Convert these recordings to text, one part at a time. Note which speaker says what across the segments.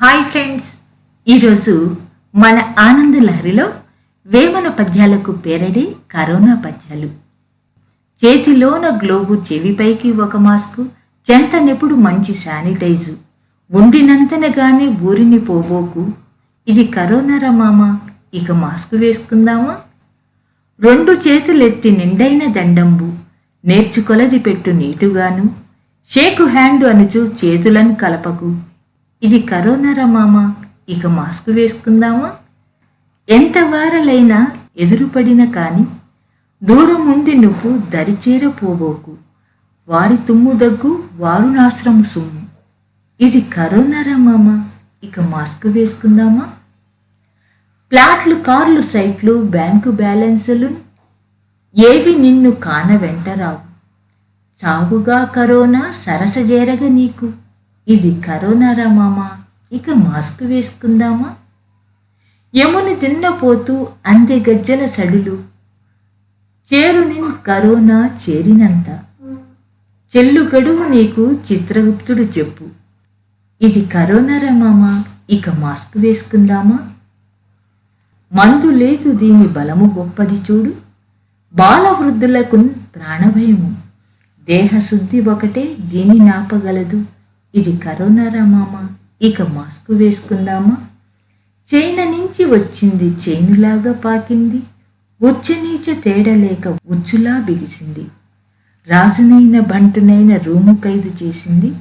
Speaker 1: Hi friends. ఈరోజు మన ఆనంద లహరిలో వేమన పద్యాలకు పేరడే కరోనా పద్యాలు. చేతిలోన గ్లోబు చెవిపైకి ఒక మాస్కు చెంతనెప్పుడు మంచి శానిటైజు ఉండినంతనగానే ఊరిని పోబోకు. ఇది కరోనా మామా ఇక మాస్క్ వేసుకుందామా? రెండు చేతులెత్తి నిండైన దండంబు నేర్చుకొలది పెట్టు నీటుగాను. షేకు హ్యాండ్ అనుచు చేతులను కలపకు. ఇది కరోనారా మామ ఇక మాస్క్ వేసుకుందామా? ఎంత వారలైనా ఎదురుపడిన కాని దూరం ఉండి నువ్వు దరిచేరపోబోకు వారి తుమ్ము దగ్గు వారు నాశ్రము సుమ్ము ఇది కరోనారా మామ ఇక మాస్క్ వేసుకుందామా? ప్లాట్లు కార్లు సైట్లు బ్యాంకు బ్యాలెన్సులు ఏవి నిన్ను కాన వెంటరావు చావుగా కరోనా సరసజేరగ నీకు. ఇది కరోనా మామా ఇక మాస్క్ వేసుకుందామా? యముని తిన్నపోతూ అందే గజ్జల సడులు. చేరుని కరోనా చేరినంత. చెల్లు గడువు నీకు చిత్రగుప్తుడు చెప్పు. ఇది కరోనా మామా ఇక మాస్క్ వేసుకుందామా? మందు లేదు దీని బలము గొప్పది చూడు. బాలవృద్ధులకు ప్రాణభయము. దేహశుద్ధి ఒకటే దీని నాపగలదు. ఇది కరోనారా మామ? ఇక మాస్క్ వేసుకుందామా? చైన నుంచి వచ్చింది చైనులాగా పాకింది. ఉచ్చనీచ తేడలేక ఉచ్చులా బిగిసింది. రాజునైన బంటునైన రూము ఖైదు చేసింది.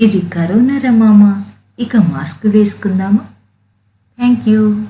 Speaker 1: ఇది కరోనారా మామ? ఇక మాస్క్ వేసుకుందామా? Thank you.